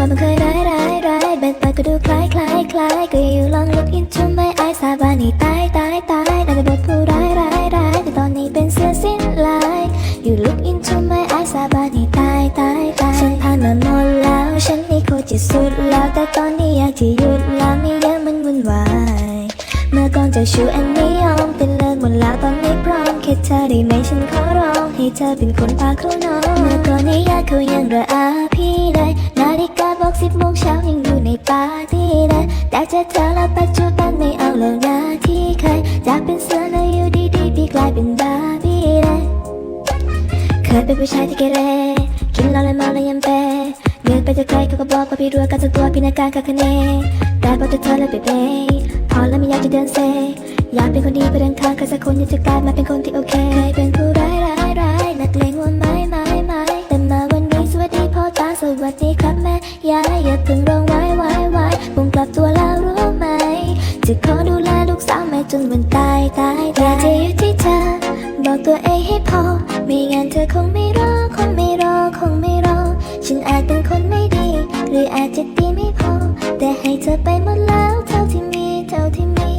ก่อนมันเคยร้ายร้ายร้ายแบบไปก็ดูคล้ายคล้ายคล้ายก็อยู่ลอง look into my eyes สาบานให้ตายตายตายได้แต่บทผู้ร้ายร้ายร้ายแต่ตอนนี้เป็นเสือสิ้นลาย you look into my eyes สาบานให้ตายตายตายฉันผ่านมาหมดแล้ว ฉันนี่โคตรจะสุดแล้ว แต่ตอนนี้อยากจะหยุดแล้วไม่เยอะมันวุ่นวายเมื่อก่อนจะชูอันนี้ยอมเป็นเลิกหมดแล้วตอนนี้พร้อมแค่เธอได้ไหมฉันขอร้องให้เธอเป็นคนพาเขานอนเมื่อก่อนนี้ยากเขายังระอา สิบโมงเช้ายังอยู่ในปาร์ตี้เลยแต่จอเธอแล้วปัจจุบันไม่เอาแล้วนะที่เคยจากเป็นเสือแล้วอยู่ดีๆพี่กลายเป็นบาร์บี้เลยเคยเป็นผู้ชายที่เกเรกินเหล้าและเมาและยำเปเดินไปจะใครเขาก็บอกว่าพี่รัวกันสักตัวพี่นาการคาคะเนแต่พอจะเธอแล้วเบเบพอแล้วไม่อยากจะเดินเซอยากเป็นคนดีไปเดินข้างใครสักคนอยากจะกลายมาเป็นคนที่โอเคเคยเป็นผู้ จนวันตายตายตายจะอยู่ที่เธอ บอกตัวเองให้พอ ไม่งั้นเธอคงไม่รอคงไม่รอคงไม่รอ ฉันอาจเป็นคนไม่ดี หรืออาจจะดีไม่พอ แต่ให้เธอไปหมดแล้วเท่าที่มีเท่าที่มี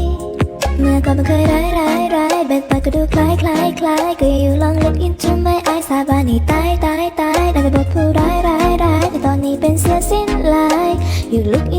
เมื่อก่อนมันเคยร้ายร้ายร้ายแบบไปก็ดูคล้ายคล้ายคล้ายก็อยู่ลอง look into my eyes สาบานให้ตายตายตายได้แต่บทผู้ร้ายร้ายร้ายแต่ตอนนี้เป็นเสือสิ้นลาย you look